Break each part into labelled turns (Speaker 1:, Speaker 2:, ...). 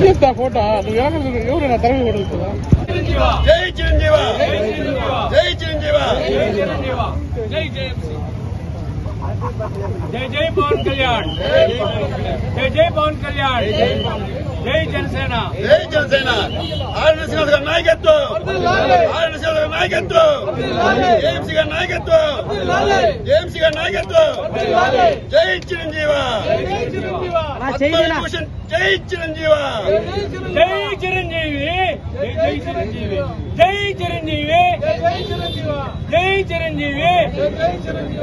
Speaker 1: తీస్తా ఫోటో నువ్వు ఎవరు ఎవరైనా తరగతి కొడుతుందా
Speaker 2: జై చిరంజీవ! జై చిరంజీవ!
Speaker 3: జై జై పవన్ కళ్యాణ్! జై జై పవన్ కళ్యాణ్! జై జనసేన!
Speaker 2: జై జనసేన! ఆర్ఎన్ఎస్ గారి నాయకత్వం! ఆర్ఎన్ఎస్ గారి నాయకత్వం. ఏఎంసీ గారి నాయకత్వం. ఏఎంసీ గారి నాయకత్వం జై చిరంజీవ. పద్మవిభూషణ్ జై చిరంజీవ.
Speaker 3: జై చిరంజీవి. జై జై చిరంజీవి. జై చిరంజీవి. జై చిరంజీవి.
Speaker 4: చిరంజీవి.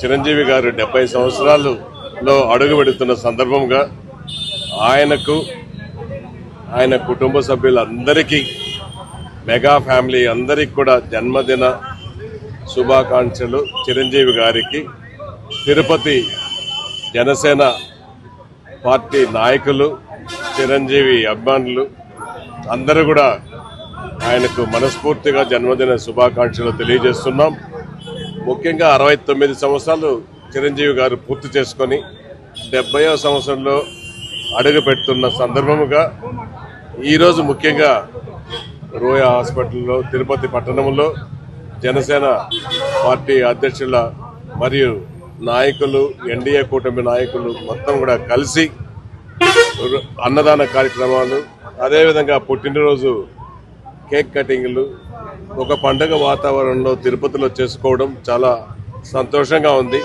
Speaker 4: చిరంజీవి గారు డెబ్బై సంవత్సరాలలో అడుగు పెడుతున్న సందర్భంగా ఆయనకు ఆయన కుటుంబ సభ్యులందరికీ మెగా ఫ్యామిలీ అందరికీ కూడా జన్మదిన శుభాకాంక్షలు చిరంజీవి గారికి. తిరుపతి జనసేన పార్టీ నాయకులు చిరంజీవి అభిమానులు అందరూ కూడా ఆయనకు మనస్ఫూర్తిగా జన్మదిన శుభాకాంక్షలు తెలియజేస్తున్నాం. ముఖ్యంగా అరవై తొమ్మిది సంవత్సరాలు చిరంజీవి గారు పూర్తి చేసుకొని డెబ్బయో సంవత్సరంలో అడుగు పెడుతున్న సందర్భముగా ఈరోజు ముఖ్యంగా రోయా హాస్పిటల్లో తిరుపతి పట్టణంలో జనసేన పార్టీ అధ్యక్షుల మరియు నాయకులు ఎన్డీఏ కూటమి నాయకులు మొత్తం కూడా కలిసి అన్నదాన కార్యక్రమాలు అదేవిధంగా పుట్టినరోజు కేక్ కటింగ్లు ఒక పండగ వాతావరణంలో తిరుపతిలో చేసుకోవడం చాలా సంతోషంగా ఉంది.